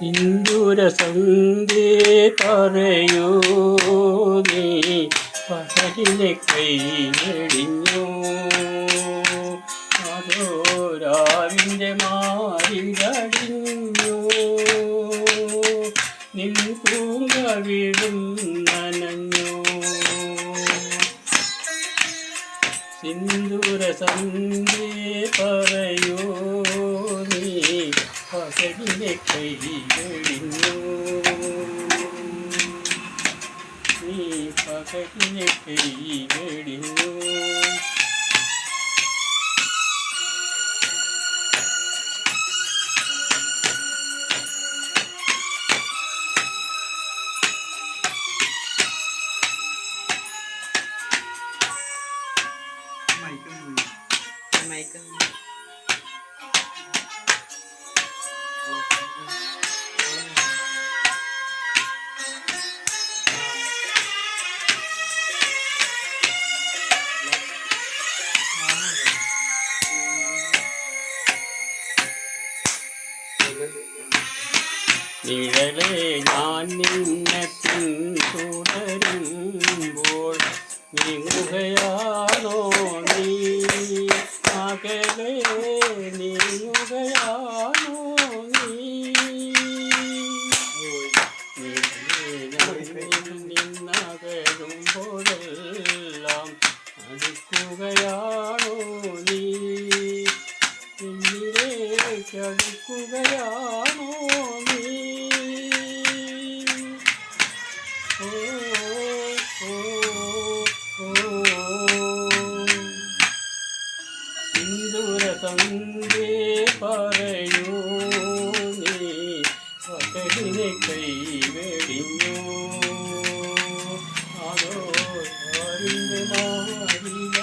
സിന്ദൂര സന്ധി തറയോ നീ പകലിനെ കൈഞ്ഞെടിഞ്ഞു അതോരാവിന്റെ രാവിന്റെ മാറിലടിഞ്ഞു നിൻ പൂങ്കവിടും നനഞ്ഞു സിന്ദൂര സന്ധി പറയൂ നീ പകലിനെ കൈവെടിഞ്ഞു നീ പകലിനെ കൈവെടിഞ്ഞു നിഴലേ ഞാൻ നിന്നെ പിന്തുടരുമ്പോൾ നീങ്ങുകയാണോ നീ? അകലെ നീങ്ങുകയാണോ നീ? നിന്നകരുമ്പോഴെല്ലാം അടുക്കുകയാണ് ചടുക്കുകയാണോ നീ ഓ ഓ ഇന്ദുരസന്ധി പറയൂ നീ പകലിനെ കൈവെടിഞ്ഞു അതോ അറിവ്